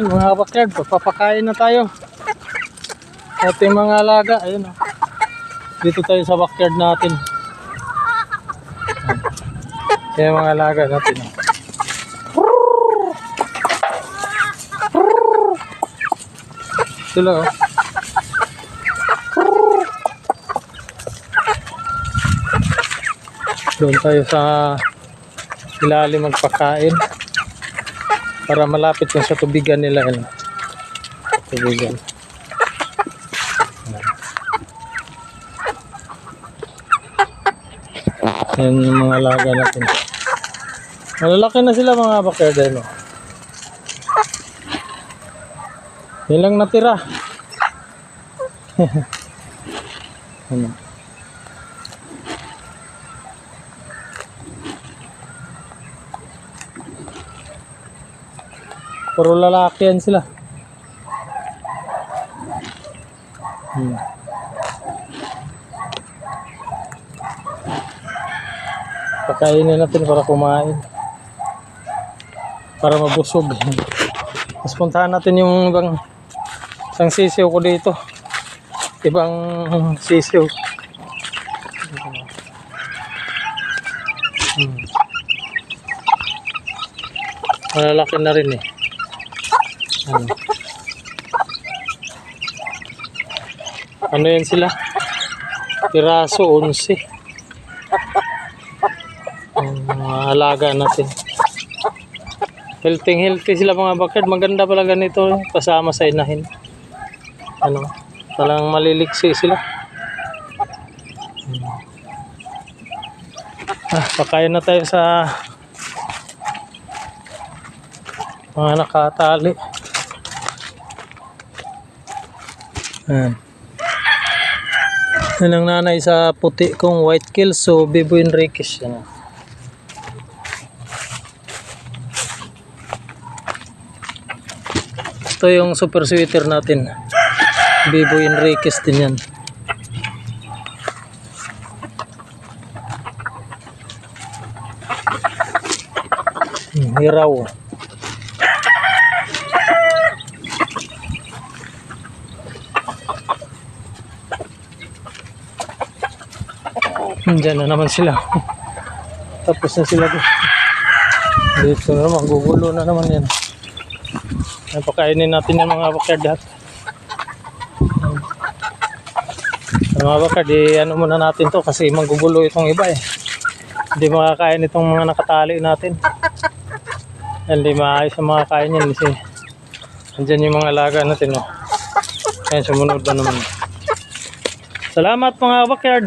Yan, mga backyard, papapakain na tayo. Ating mga alaga, ayun oh. Dito tayo sa backyard natin. Yan yung mga alaga natin. oh. Sila oh. Doon tayo sa ilalim magpakain para malapit yung sa tubigan nila ano. Tubigan. Yan yung mga alaga natin. Malalaki na sila mga bakerde, no? Yan lang natira. ano? Puro lalaki yan sila. Hmm. Pakainin natin para kumain. Para mabusog. Tapos puntahan natin yung ibang isang sisiw ko dito. Ibang sisiw. Hmm. Malalaki na rin eh. Ano? Ano yan sila? Piraso, 11. Ang mga alaga natin. Healthy, healthy sila mga bakit. Maganda pala ganito. Kasama sa inahin. Ano? Talang maliliksi sila. Hmm. Ah, pakain na tayo sa mga nakatali. Ayan. Yan ang nanay sa puti kong white kills. So, Bibo Enriquez yan. Ito yung super sweater natin. Bibo Enriquez din yan. Hmm, hiraw. Diyan na naman sila. Tapos na sila. doon. Dito na naman, gugulo na naman yan. Ay, pakainin natin yung mga bakard lahat. Ang mga bakard, eh, ano muna natin to kasi magugulo itong iba eh. Hindi makakain itong mga nakatali natin. Hindi maayos ang mga kain yan kasi andyan yung mga alaga natin. Oh. Ayan, sumunod na naman. Salamat mga bakard.